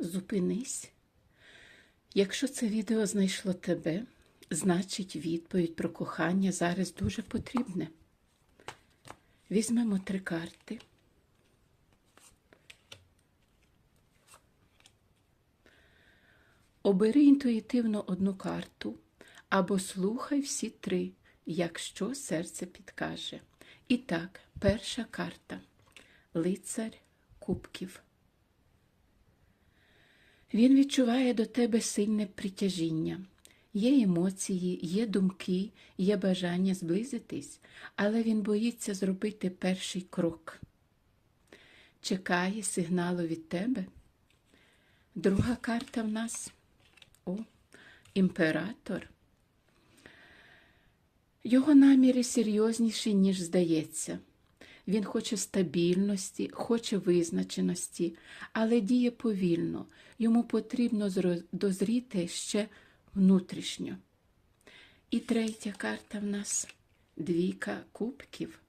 зупинись. Якщо це відео знайшло тебе, значить відповідь про кохання зараз дуже потрібне. Візьмемо три карти. Обери інтуїтивно одну карту або слухай всі три, якщо серце підкаже. І так, перша карта лицар кубків. Він відчуває до тебе сильне притяжіння. Є емоції, є думки, є бажання зблизитись, але він боїться зробити перший крок. Чекає сигналу від тебе. Друга карта в нас о, імператор. Його наміри серйозніші, ніж здається. Він хоче стабільності, хоче визначеності, але діє повільно. Йому потрібно дозріти ще внутрішньо. І третя карта в нас двійка кубків.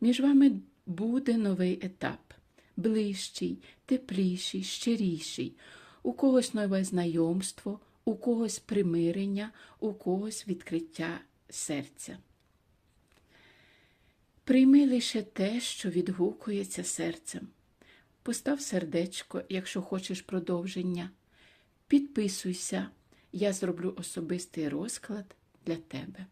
Між вами буде новий етап, ближчий, тепліший, щиріший. У когось нове знайомство, у когось примирення, у когось відкриття серця. Прийми лише те, що відгукується серцем. Постав сердечко, якщо хочеш продовження. Підписуйся, я зроблю особистий розклад для тебе.